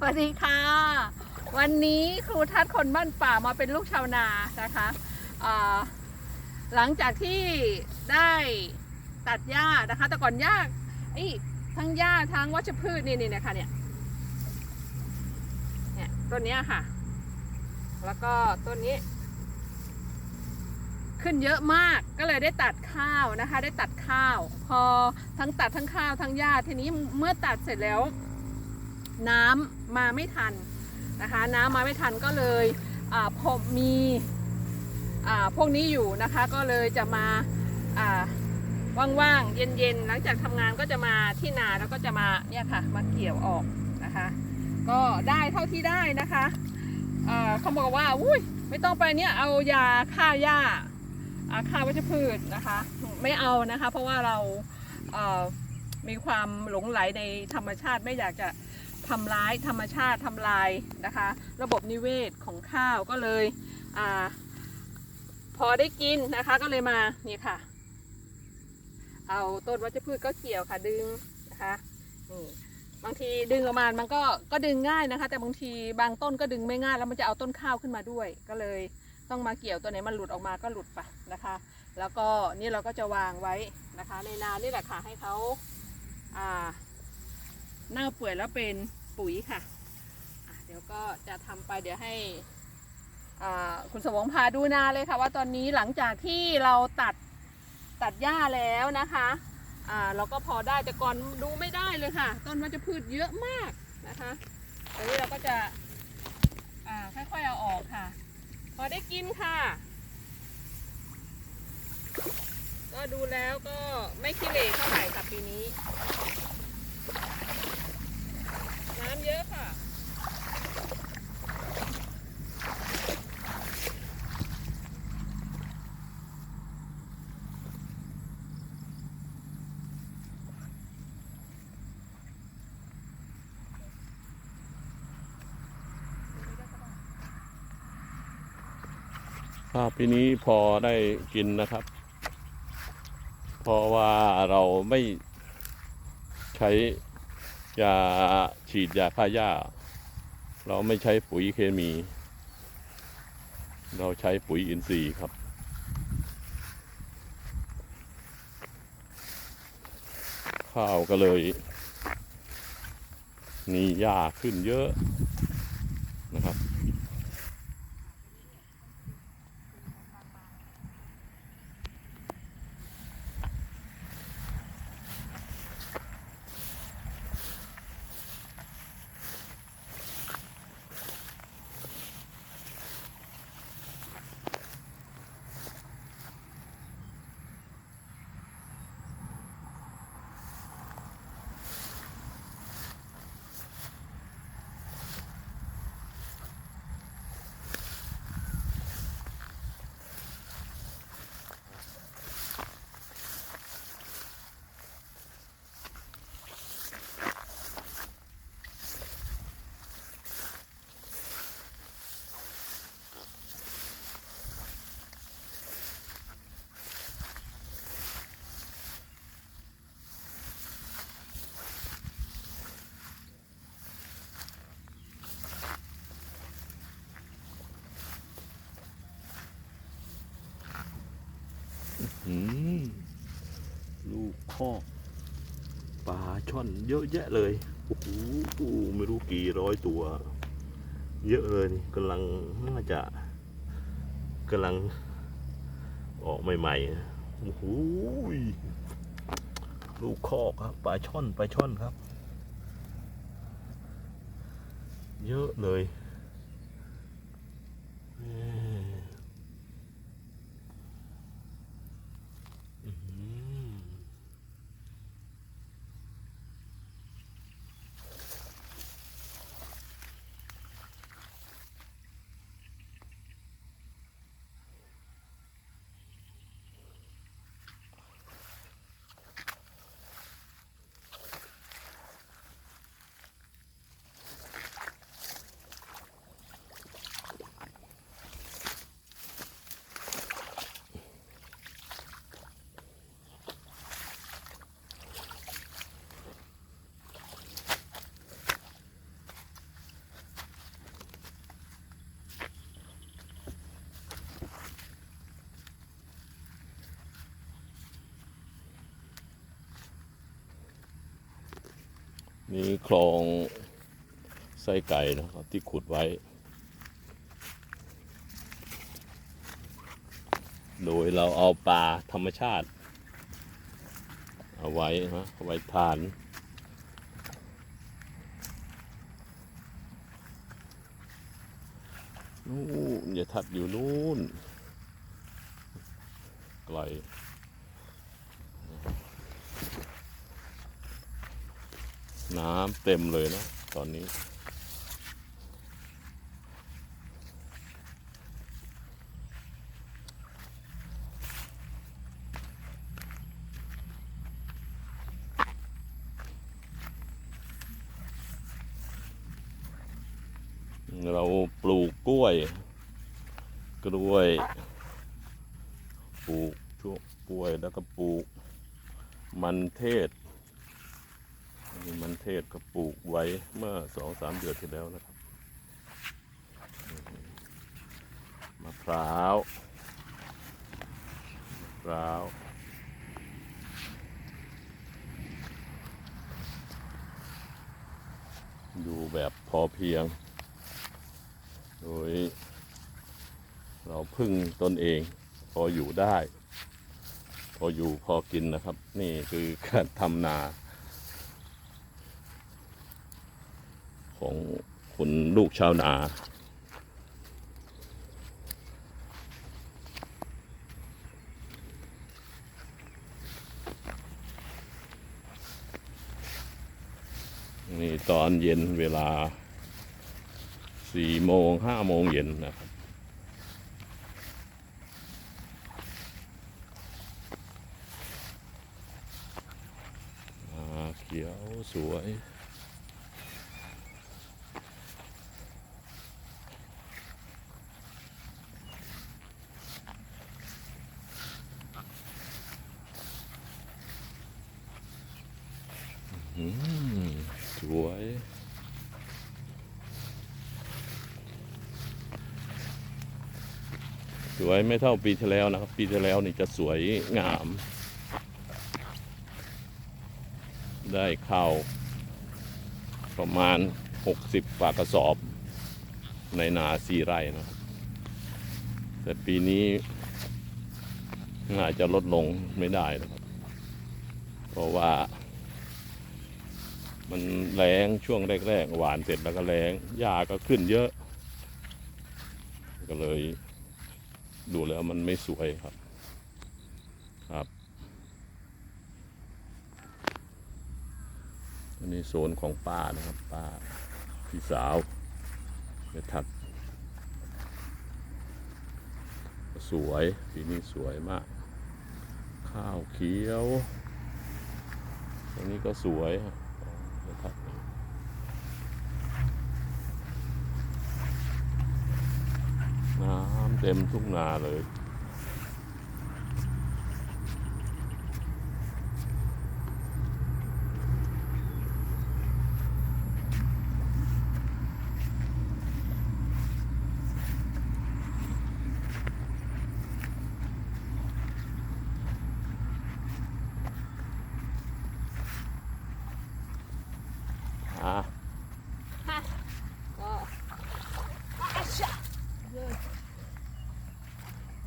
สวัสดีค่ะ วันนี้ครูทัศน์คนบ้านป่ามาเป็นลูกชาวนานะคะหลังจากที่ได้ตัดหญ้านะคะ แต่ก่อนหญ้าไอ้ทั้งหญ้าทั้งวัชพืชนี่นี่นะคะเนี่ยเนี่ยต้นนี้ค่ะ แล้วก็ต้นนี้ ขึ้นเยอะมากก็เลยได้ตัดข้าวนะคะ ได้ตัดข้าว พอทั้งตัดทั้งข้าวทั้งหญ้าทีนี้เมื่อตัดเสร็จแล้วน้ำ มาไม่ทันนะคะน้ำมาไม่ทันก็เลยพบมีพวกนี้อยู่นะคะก็เลยจะมาว่างๆ เย็นๆ หลังจากทำงานก็จะมาที่นาแล้วก็จะมาเนี่ยค่ะมาเกี่ยวออกนะคะ ก็ได้เท่าที่ได้นะคะเอ่อเขาบอกว่าอุ้ยไม่ต้องไปเนี่ยเอายาฆ่าหญ้าอ่าฆ่าวัชพืชนะคะ ไม่เอานะคะ เพราะว่าเรามีความหลงไหลในธรรมชาติไม่อยากจะ ทำร้ายธรรมชาติทำลายนะคะ ระบบนิเวศของข้าวก็เลยอพอได้กินนะคะก็เลยมานี่ค่ะ เอาต้นวัชพืชก็เกี่ยวค่ะดึงนะคะนี่บางทีดึงออกมามันก็ก็ดึงง่ายนะคะ แต่บางทีบางต้นก็ดึงไม่ง่ายแล้วมันจะเอาต้นข้าวขึ้นมาด้วย ก็เลยต้องมาเกี่ยวตัวไหนมันหลุดออกมาก็หลุดไปนะคะ แล้วก็นี่เราก็จะวางไว้นะคะ ในนานี่แหละค่ะให้เขาอ่าเน่าเปื่อยแล้วเป็น ปุ๋ยค่ะะเดี๋ยวก็จะทำไปเดี๋ยวให้คุณสมงพาดูนาเลยค่ะ ว่าตอนนี้หลังจากที่เราตัดตัดหญ้าแล้วนะคะอ่าเราก็พอได้แต่ก่อนดูไม่ได้เลยค่ะ ต้นวัชพืชเยอะมากนะคะเดี๋ยวนี้เราก็จะค่อยๆเอาออกค่ะ พอได้กินค่ะ ก็ดูแล้วก็ไม่ขี้เหร่เท่าไหร่ค่ะปีนี้ น้ำเยอะค่ะ ข้าวปีนี้พอได้กินนะครับ เพราะว่าเราไม่ใช้ ยาฉีดยาฆ่าหญ้า เราไม่ใช้ปุ๋ยเคมี เราใช้ปุ๋ยอินทรีย์ครับ ข้าวก็เลยมีหญ้าขึ้นเยอะนะครับ อืมลูก คอกปลาช่อนเยอะแยะเลยโอ้โหไม่รู้กี่ร้อยตัว เยอะเลยนี่กำลังน่าจะกำลังออกใหม่ๆโอ้โหลูกคอกครับปลาช่อนปลาช่อนครับ เยอะเลยเนี่คลองไส้ไก่นะครับที่ขุดไว้ โดยเราเอาปลาธรรมชาติ เอาไว้นะเอาไว้ทานนู่นอย่าทัดอยู่นู่นไกล น้ำเต็มเลยนะ ตอนนี้ เราปลูกกล้วย กล้วย ปลูกช่วงกล้วยแล้วก็ปลูกมันเทศ มันเทศก็ปลูกไว้เมื่อสองสามเดือนที่แล้วนะครับ มะพร้าวมะพร้าวอยู่แบบพอเพียง โดย เราพึ่งตนเอง พออยู่ได้ พออยู่พอกินนะครับ นี่คือการทำนา ของคุณลูกชาวนานี่ตอนเย็นเวลาสี่โมงห้าโมงเย็นนะครับ เขียวสวย สวยสวยไม่เท่าปีที่แล้วนะครับ ปีที่แล้วนี่จะสวยงาม ได้ข้าวประมาณ 60ฝากกระสอบในนาสีไร่นะครับ แต่ปีนี้น่าจะลดลงไม่ได้นะครับ เพราะว่า มันแรงช่วงแรกๆหวานเสร็จแล้วก็แรงหญ้าก็ขึ้นเยอะ ก็เลย ดูแล้วมันไม่สวยครับ ครับอันนี้โซนของป้านะครับ ป้าพี่สาวไปทัดสวยปีนี้สวยมาก ข้าวเขียว ตรงนี้ก็สวยครับไปทัด น้ำเต็มทุ่งนาเลย อะ ค่ะก็อาชะเยอะ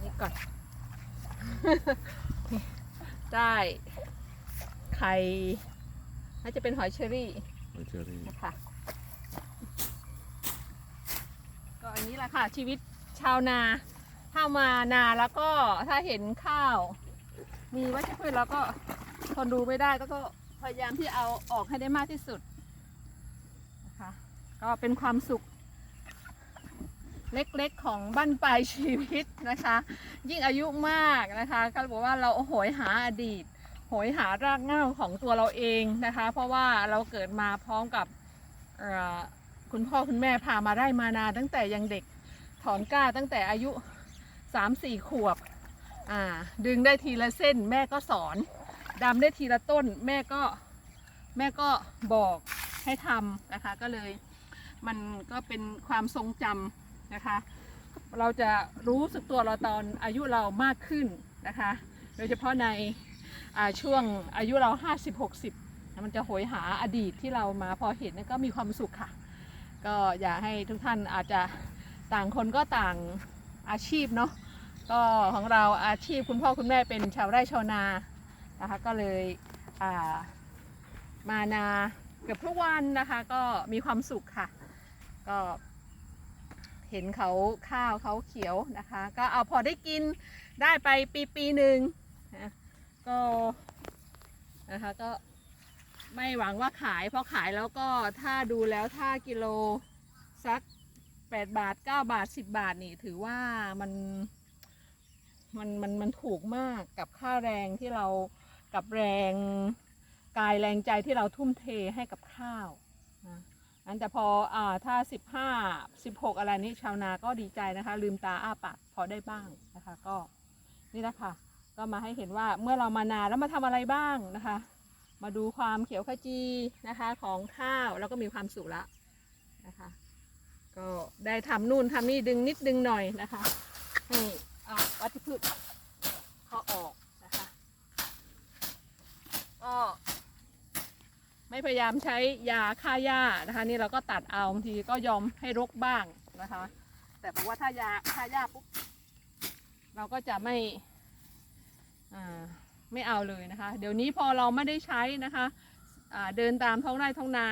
นี่ ก่อน ได้ไข่น่าจะเป็นหอยเชอรี่มันเชอรี่นะคะก็อันนี้แหละค่ะ ชีวิตชาวนา ถ้ามานาแล้วก็ถ้าเห็นข้าว มีวัชพืชแล้วก็ทนดูไม่ได้ก็ก็พยายามที่เอาออกให้ได้มากที่สุดนะคะก็เป็นความสุข เล็กๆของบั้นปลายชีวิตนะคะ ยิ่งอายุมากนะคะ ก็บอกว่าเราโหยหาอดีต โหยหารากเหง้าของตัวเราเองนะคะ เพราะว่าเราเกิดมาพร้อมกับคุณพ่อคุณแม่พามาได้มานาตั้งแต่ยังเด็กถอนกล้าตั้งแต่อายุสามสี่ขวบอ่าดึงได้ทีละเส้นแม่ก็สอนดำได้ทีละต้นแม่ก็แม่ก็บอกให้ทำนะคะ ก็เลยมันก็เป็นความทรงจำ นะคะ เราจะรู้สึกตัวเราตอนอายุเรามากขึ้นนะคะ โดยเฉพาะในช่วงอายุเรา 50 60 มันจะโหยหาอดีตที่เรามาพอเห็นก็มีความสุขค่ะ ก็อยากให้ทุกท่านอาจจะต่างคนก็ต่างอาชีพเนาะก็ของเราอาชีพคุณพ่อคุณแม่เป็นชาวไร่ชาวนานะคะก็เลยมานาเกือบทุกวันนะคะ ก็มีความสุขค่ะ ก็ เห็นเขาข้าวเขาเขียวนะคะ ก็เอาพอได้กินได้ไปปีปีหนึ่งนะก็นะคะก็ไม่หวังว่าขายเพราะขายแล้วก็ถ้าดูแล้วถ้ากิโลสัก 8 บาท 9 บาท 10 บาทนี่ถือว่ามันมันมันมันถูกมากกับค่าแรงที่เรากับแรงกายแรงใจที่เราทุ่มเทให้กับข้าว อันแต่พออ่าถ้า 15 16 อะไรนี้ชาวนาก็ดีใจนะคะ ลืมตาอ้าปากพอได้บ้างนะคะ ก็นี่แหละค่ะ ก็มาให้เห็นว่าเมื่อเรามานาแล้วมาทำอะไรบ้างนะคะ มาดูความเขียวขจีนะคะของข้าวแล้วก็มีความสุขละนะคะ ก็ได้ทำนู่นทำนี่ดึงนิดดึงหน่อยนะคะให้อ่าวัชพืชเขาออก ไม่พยายามใช้ยาฆ่าหญ้านะคะ นี่เราก็ตัดเอาบางทีก็ยอมให้รกบ้างนะคะ แต่บอกว่าถ้ายาฆ่าหญ้าปุ๊บเราก็จะไม่ไม่เอาเลยนะคะ เดี๋ยวนี้พอเราไม่ได้ใช้นะคะเดินตามท้องไร่ท้องนา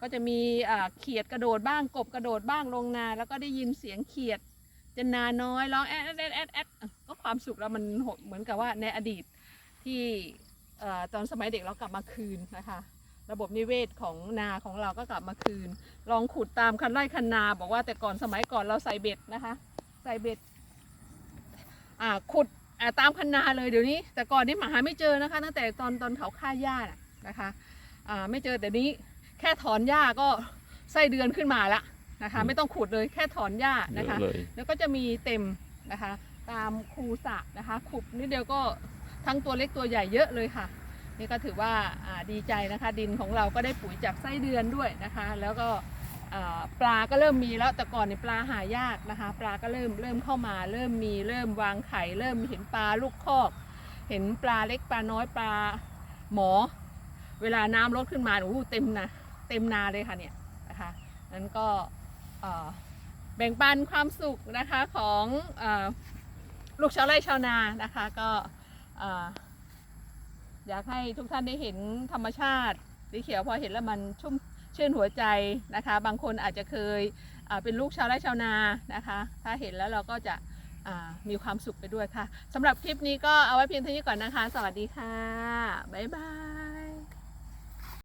ก็จะมีเขียดกระโดดบ้างกบกระโดดบ้างลงนา แล้วก็ได้ยินเสียงเขียดจะนาน้อยร้องแอดแอดแอดแอดก็ความสุขเรามันเหมือนกับว่าในอดีตที่ตอนสมัยเด็กเรากลับมาคืนนะคะ ระบบนิเวศของนาของเราก็กลับมาคืน ลองขุดตามคันไร่คันนา บอกว่าแต่ก่อนสมัยก่อนเราใส่เบ็ดนะคะ ใส่เบ็ดอ่าขุดอ่าตามคันนาเลยเดี๋ยวนี้ แต่ก่อนนี่หมาหาไม่เจอนะคะ ตั้งแต่ตอนตอนเขาฆ่าหญ้าน่ะนะคะอ่าไม่เจอแต่นี้แค่ถอนหญ้าก็ไส้เดือนขึ้นมาละนะคะ ไม่ต้องขุดเลยแค่ถอนหญ้าเยนะคะอะเลยแล้วก็จะมีเต็มนะคะ ตามคูสระนะคะ ขุบนิดเดียวก็ทั้งตัวเล็กตัวใหญ่เยอะเลยค่ะ นี่ก็ถือว่าดีใจนะคะ ดินของเราก็ได้ปุ๋ยจากไส้เดือนด้วยนะคะ แล้วก็ปลาก็เริ่มมีแล้วแต่ก่อนเนี่ยปลาหายากนะคะ ปลาก็เริ่มเริ่มเข้ามา เริ่มมีเริ่มวางไข่ เริ่มเห็นปลาลูกคอก เห็นปลาเล็กปลาน้อยปลาหมอ เวลาน้ำลดขึ้นมาโอ้โหเต็มนะเต็มนาเลยค่ะเนี่ยนะคะนั้นก็แบ่งปันความสุขนะคะของอลูกชาวไร่ชาวนานะคะก็ อยากให้ทุกท่านได้เห็นธรรมชาติสีเขียวพอเห็นแล้วมันชุ่มชื่นหัวใจนะคะ บางคนอาจจะเคยเป็นลูกชาวไร่ชาวนานะคะ ถ้าเห็นแล้วเราก็จะมีความสุขไปด้วยค่ะสำหรับคลิปนี้ก็เอาไว้เพียงเท่านี้ก่อนนะคะ สวัสดีค่ะ บ๊ายบาย